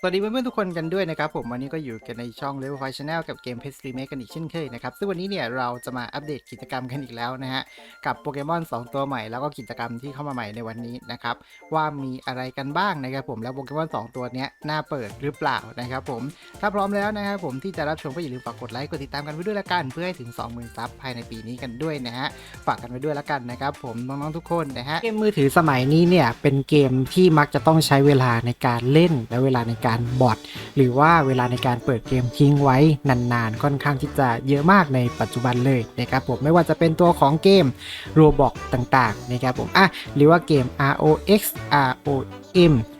สวัสดีเพื่อนๆทุกคนกันด้วยนะครับผมวันนี้ก็อยู่กันในช่อง Level 5 Channel กับเกม Pet Remake กันอีกเช่นเคยนะครับซึ่งวันนี้เนี่ยเราจะมาอัปเดตกิจกรรมกันอีกแล้วนะฮะกับโปเกมอน2 ตัวใหม่แล้วก็กิจกรรมที่เข้ามาใหม่ในวันนี้นะครับว่ามีอะไรกันบ้างนะครับผมแล้วโปเกมอน2ตัวเนี้ยน่าเปิดหรือเปล่านะครับผมถ้าพร้อมแล้วนะครับผมที่จะรับชมก็อย่าลืมฝากกดไลค์กดติดตามกันไว้ด้วยละกันเพื่อให้ถึง 20,000ซับภายในปีนี้กันด้วยนะฮะฝากกันไว้ด้วยละกันนะครับผมน้องๆทุกคนนะฮะเกมมือถือสมัยนี้เนี่ยเป็นเกมที่มักจะต้องใช้เวลาในการเล่นและเวลาในการบอดหรือว่าเวลาในการเปิดเกมทิ้งไว้นานๆ ค่อนข้างที่จะเยอะมากในปัจจุบันเลยนะครับผมไม่ว่าจะเป็นตัวของเกม Roblox ต่างๆนะครับผมอะหรือว่าเกม ROX ROM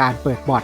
ารการเปิดบอท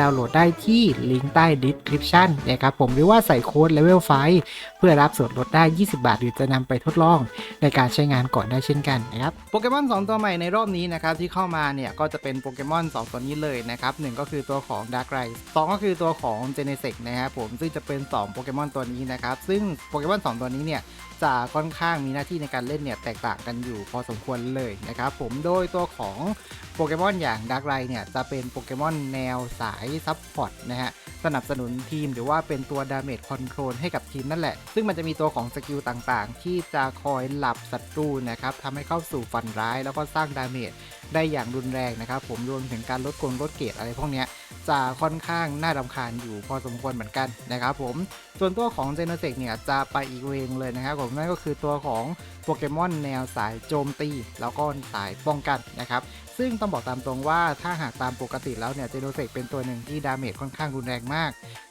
ดาวน์โหลดได้ที่ลิงก์ใต้ description นะครับผมหรือว่าใส่โค้ด level 5เพื่อรับส่วนลดได้ 20 บาท หรือจะนำไปทดลองในการใช้งานก่อนได้เช่นกันนะครับโปเกมอน2 ตัวใหม่ในรอบนี้นะครับที่เข้ามาเนี่ยก็จะเป็นโปเกมอน2 ตัวนี้เลยนะครับหนึ่งก็คือตัวของ Dark r i สองก็คือตัวของ Genesect นะครับผมซึ่งจะเป็น 2 โปเกมอนตัวนี้นะครับซึ่งโปเกมอน2 ตัวนี้เนี่ยจะค่อนข้างมีหน้าที่ในการเล่นเนี่ยแตกต่างกันอยู่พอสมควรเลยนะครับผมโดยตัวของโปเกมอนอย่างดักไรเนี่ยจะเป็นโปเกมอนแนวสายซับพอร์ตนะฮะ สนับสนุนทีมหรือว่าเป็นตัวดาเมจคอนโทรลให้กับทีมนั่นแหละ ซึ่งมันจะมีตัวของสกิลต่างๆ ที่จะคอยหลับศัตรูนะครับทำให้เข้าสู่ฝันร้าย แล้วก็สร้างดาเมจได้อย่างรุนแรงนะครับ ผมรวมถึงการลดกลลดเกรดอะไรพวกนี้จะค่อนข้างน่ารำคาญอยู่พอสมควรเหมือนกันนะครับผมส่วนตัวของเจโนเซกเนี่ยจะไปอีกเวงเลยนะครับผมนั่นก็คือตัวของโปเกมอนแนวสายโจมตี แล้วก็สายป้องกันนะครับซึ่งต้องบอกตามตรงว่าถ้าหากตามปกติแล้วเนี่ยเจโนเซกเป็นตัวหนึ่งที่ดาเมจค่อนข้างรุนแรงมาก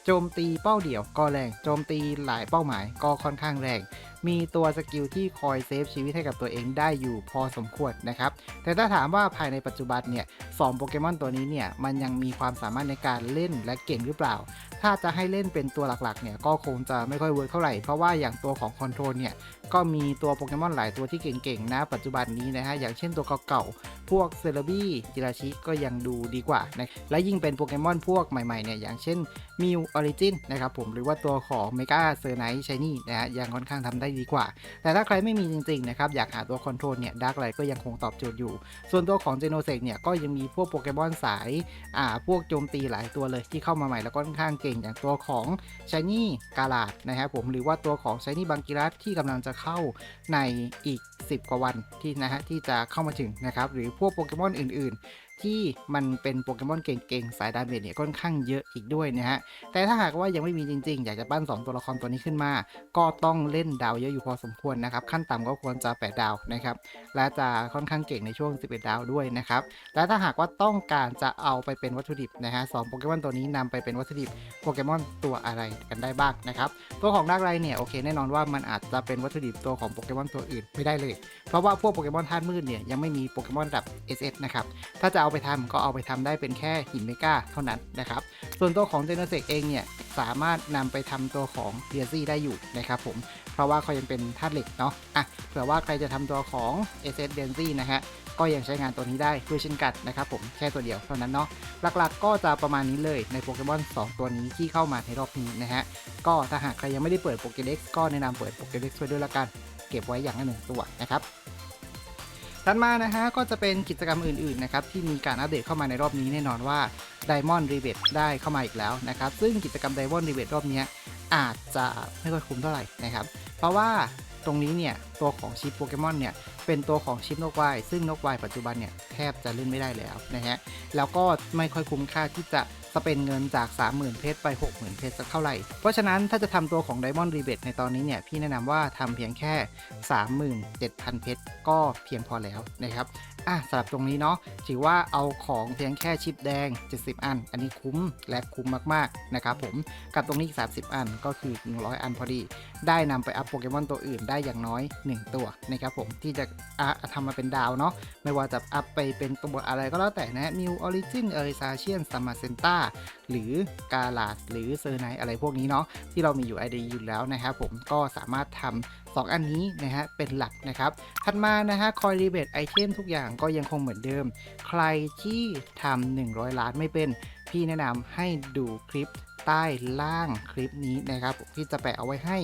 โจมตีเป้าเดี่ยวก็แรง โจมตีหลายเป้าหมายก็ค่อนข้างแรง มีตัวสกิลที่คอยเซฟชีวิตให้กับตัวเองได้อยู่พอสมควรนะครับ แต่ถ้าถามว่าภายในปัจจุบันเนี่ยสองโปเกมอนตัวนี้เนี่ยมันยังมีความสามารถในการเล่นและเก่งหรือเปล่า ถ้าจะให้เล่นเป็นตัวหลักๆเนี่ยก็คงจะไม่ค่อยเวิร์กเท่าไหร่ เพราะว่าอย่างตัวของคอนโทรลเนี่ยก็มีตัวโปเกมอนหลายตัวที่เก่งๆนะปัจจุบันนี้นะฮะอย่างเช่นตัวเก่าๆ พวกเซเลบี้จิราชิก็ยังดูดีกว่านะและยิ่งเป็นโปเกมอนพวกใหม่ๆเนี่ยอย่างเช่นมิวออริจินนะครับผมหรือว่าตัวของเมกาเซอร์ไนท์ชายนี่นะฮะยังค่อนข้างทำได้ดีกว่า แต่ถ้าใครไม่มีจริงๆนะครับอยากหาตัวคอนโทรลเนี่ยดาร์กไลก็ยังคงตอบโจทย์อยู่ ส่วนตัวของเจโนเซกเนี่ยก็ยังมีพวกโปเกมอนสายอ่าพวกโจมตีหลายตัวเลยที่เข้ามาใหม่แล้วก็ค่อนข้างเก่งอย่างตัวของชายนี่กาลาดนะครับผมหรือว่าตัวของชายนี่บังกิรัสที่กำลังจะเข้าในอีก 10 กว่าวันที่นะฮะที่จะเข้ามาถึงนะครับหรือพวกโปเกมอนอื่นๆ ที่มันเป็นโปเกมอนเก่งๆ สายดาเมจเนี่ยค่อนข้างเยอะอีกด้วยนะฮะ แต่ถ้าหากว่ายังไม่มีจริงๆ อยากจะปั้น 2 ตัวละครตัวนี้ขึ้นมา ก็ต้องเล่นดาวเยอะอยู่พอสมควรนะครับ ขั้นต่ำก็ควรจะ 8 ดาวนะครับ และจะค่อนข้างเก่งในช่วง 11 ดาวด้วยนะครับ และถ้าหากว่าต้องการจะเอาไปเป็นวัตถุดิบนะฮะสองโปเกมอนตัวนี้นำไปเป็นวัตถุดิบโปเกมอนตัวอะไรกันได้บ้างนะครับ ตัวของดาร์กไรเนี่ยโอเคแน่นอนว่ามันอาจจะเป็นวัตถุดิบตัวของโปเกมอนตัวอื่นไม่ได้เลย เพราะว่าพวกโปเกมอนธาตุมืดเนี่ยยังไม่มีโปเกมอนระดับ SS นะครับ ถ้าจะเอาไปทำก็เอาไปทำได้เป็นแค่หินเมกาเท่านั้นนะครับ ส่วนตัวของเจเนเซกเองเนี่ยสามารถนำไปทำตัวของเดียซี่ได้อยู่นะครับผม เพราะว่าเขายังเป็นธาตุเหล็กเนาะอะเผื่อว่าใครจะทำตัวของ SS d e n z y นะฮะก็ยังใช้งานตัวนี้ได้ด้วยเช่นกันนะครับผมแค่ตัวเดียวเท่านั้นเนาะหลักๆ ก็จะประมาณนี้เลยในโปเกมอน2 ตัวนี้ที่เข้ามาในรอบนี้นะฮะก็ถ้าหากใครยังไม่ได้เปิดโปเกเด็กก็แนะนำเปิดโปเกเด็กไว้ด้วยละกัน เก็บไว้อย่างละหนึ่งตัวนะครับ ถัดมานะฮะก็จะเป็นกิจกรรมอื่นๆนะครับที่มีการอัปเดตเข้ามาในรอบนี้แน่นอนว่า Diamond r e b a t ได้เข้ามาอีกแล้วนะครับซึ่งกิจกรรม Diamond r e b a t รอบนี้อาจจะไม่ค่อยคุ้มเท่าไหร่นะครับเพราะว่าตรงนี้เนี่ยตัวของชิปโปเกมอนเนี่ย เป็นตัวของชิปนกวายซึ่งนกวายปัจจุบันเนี่ยแทบจะเล่นไม่ได้แล้วนะฮะแล้วก็ไม่ค่อยคุ้มค่าที่จะสเปนเงินจาก 30,000 เพชรไป 60,000 เพชรสักเท่าไหร่ เพราะฉะนั้นถ้าจะทำตัวของ Diamond Rebate ในตอนนี้เนี่ย พี่แนะนำว่าทำเพียงแค่ 37,000 เพชรก็เพียงพอแล้วนะครับ อะสำหรับตรงนี้เนาะถือว่าเอาของเพียงแค่ชิปแดง 70 อัน อันนี้คุ้มและคุ้มมากๆนะครับผมกับตรงนี้อีก30 อันก็คือ 100 อันพอดี ได้นำไปอัพโปเกมอนตัวอื่นได้อย่างน้อย 1 ตัวนะครับผมที่จะอะทำมาเป็นดาวเนาะไม่ว่าจะอัพไปเป็นตัวอะไรก็แล้วแต่นะมิวออริจินเอริซาเชียนซัมมาเซนต้าหรือกาลาดหรือเซอร์ไนอะไรพวกนี้เนาะที่เรามีอยู่ ID อยู่แล้วนะครับผมก็สามารถทำ2อันนี้นะฮะเป็นหลักนะครับ ถัดมานะฮะคอยรีเบทไอเทมทุกอย่างก็ยังคงเหมือนเดิม ใครที่ทำ100 ล้านไม่เป็น พี่แนะนำให้ดูคลิป ใต้ล่างคลิปนี้นะครับพี่จะแปะเอาไว้ให้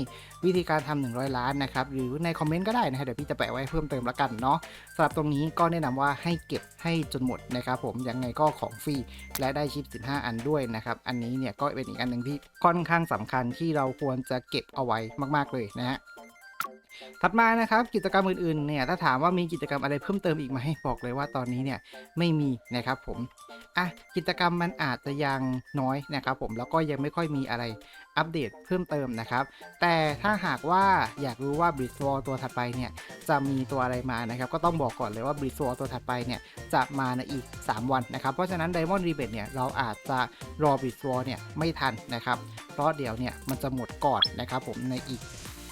วิธีการทำ100 ล้านนะครับหรือในคอมเมนต์ก็ได้นะฮะเดี๋ยวพี่จะแปะไว้เพิ่มเติมละกันเนาะสำหรับตรงนี้ก็แนะนำว่าให้เก็บให้จนหมดนะครับผมยังไงก็ของฟรีและได้ชิป 15 อันด้วยนะครับอันนี้เนี่ยก็เป็นอีกอันหนึ่งที่ค่อนข้างสำคัญที่เราควรจะเก็บเอาไว้มาก ๆเลยนะฮะ ถัดมานะครับกิจกรรมอื่นๆเนี่ยถ้าถามว่ามีกิจกรรมอะไรเพิ่มเติมอีกไหมบอกเลยว่าตอนนี้เนี่ยไม่มีนะครับผมอะกิจกรรมมันอาจจะยังน้อยนะครับผมแล้วก็ยังไม่ค่อยมีอะไรอัปเดตเพิ่มเติมนะครับ แต่ถ้าหากว่าอยากรู้ว่าบริดวอลตัวถัดไปเนี่ยจะมีตัวอะไรมานะครับก็ต้องบอกก่อนเลยว่าบริดวอลตัวถัดไปเนี่ยจะมาในอีก 3 วันนะครับ เพราะฉะนั้น Diamond r e b a t เนี่ยเราอาจจะรอบริดวอลเนี่ยไม่ทันนะครับ เพราะเดี๋ยวเนี่ยมันจะหมดก่อนนะครับผมในอีก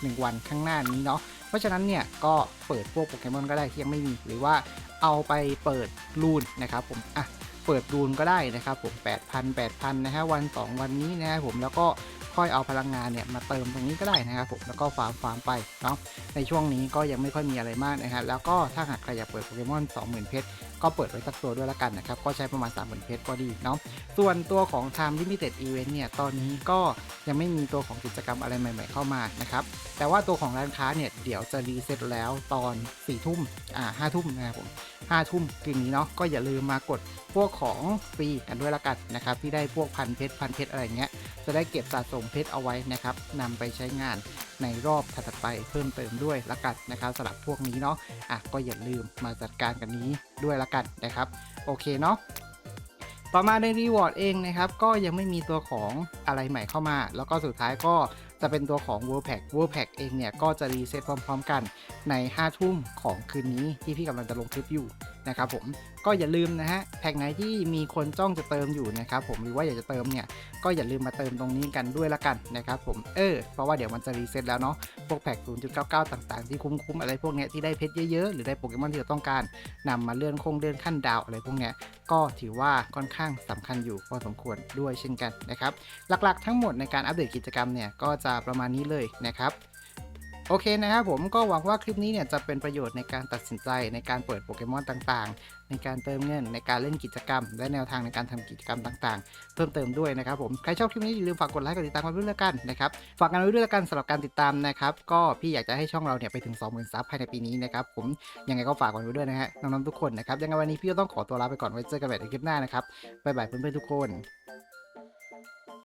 1 วันข้างหน้านี้เนาะเพราะฉะนั้นเนี่ยก็เปิดพวกโปเกมอนก็ได้ที่ยังไม่มี หรือว่าเอาไปเปิดรูนนะครับผมอะเปิดรูนก็ได้นะครับผม 8,000 8,000นะฮะวัน 2 วันนี้นะครับผมแล้วก็ ค่อยเอาพลังงานเนี่ยมาเติมตรงนี้ก็ได้นะครับผมแล้วก็ฟาร์มฟาร์มไปเนาะในช่วงนี้ก็ยังไม่ค่อยมีอะไรมากนะฮะแล้วก็ถ้าหากใครอยากเปิดโปเกมอน20,000เพชรก็เปิดไว้สักตัวด้วยละกันนะครับก็ใช้ประมาณ 30,000เพชรก็ดีเนาะส่วนตัวของ Time Limited Event เนี่ยตอนนี้ก็ยังไม่มีตัวของกิจกรรมอะไรใหม่ ๆ เข้ามานะครับแต่ว่าตัวของร้านค้าเนี่ยเดี๋ยวจะรีเซ็ตแล้วตอน4ี่ทุ่มอ่าห้าทุ่มนะครับผมห้าทุ่มคืนนี้เนาะก็อย่าลืมมากด วกของฟรีกันด้วยละกันนะครับที่ได้พวกพันเพชรพันเพชรอะไรเงี้ยจะได้เก็บสะสมเพชรเอาไว้นะครับนำไปใช้งานในรอบถัดไปเพิ่มเติมด้วยละกันนะครับสำหรับพวกนี้เนาะอะก็อย่าลืมมาจัดการกันนี้ด้วยละกันนะครับโอเคเนาะต่อมาในรีวอร์ดเองนะครับก็ยังไม่มีตัวของอะไรใหม่เข้ามา แล้วก็สุดท้ายก็จะเป็นตัวของ World Pack World Pack เองเนี่ยก็จะรีเซ็ตพร้อม ๆ กันใน 5 ทุ่มของคืนนี้ที่พี่กำลังจะลงคลิปอยู่ นะครับผมก็อย่าลืมนะฮะแพ็กไหนที่มีคนจ้องจะเติมอยู่นะครับผมหรือว่าอยากจะเติมเนี่ยก็อย่าลืมมาเติมตรงนี้กันด้วยละกันนะครับผมเออเพราะว่าเดี๋ยวมันจะรีเซ็ตแล้วเนาะพวกแพ็ก0.99 ต่างๆ ที่คุ้มๆอะไรพวกเนี้ยที่ได้เพชรเยอะๆ หรือได้โปเกมอนที่เราต้องการนำมาเลื่อนคงเลื่อนขั้นดาวอะไรพวกเนี้ยก็ถือว่าค่อนข้างสำคัญอยู่พอสมควรด้วยเช่นกันนะครับหลักๆ ทั้งหมดในการอัปเดตกิจกรรมเนี่ยก็จะประมาณนี้เลยนะครับ โอเคนะครับผมก็หวังว่าคลิปนี้เนี่ยจะเป็นประโยชน์ในการตัดสินใจในการเปิดโปเกมอนต่างๆ ในการเติมเงินในการเล่นกิจกรรม และแนวทางในการทำกิจกรรมต่างๆ เพิ่มเติมด้วยนะครับผมใครชอบคลิปนี้อย่าลืมฝากกดไลค์กดติดตามกันด้วยละกันนะครับฝากกันไว้ด้วยละกันสำหรับการติดตามนะครับก็พี่อยากจะให้ช่องเราเนี่ยไปถึง 20,000ซับภายในปีนี้นะครับผมยังไงก็ฝากกันไว้ด้วยนะฮะน้องๆทุกคนนะครับยังไงวันนี้พี่ก็ต้องขอตัวลาไปก่อนไว้เจอกันใหม่ในคลิปหน้านะครับบ๊ายบายเพื่อนๆทุกคน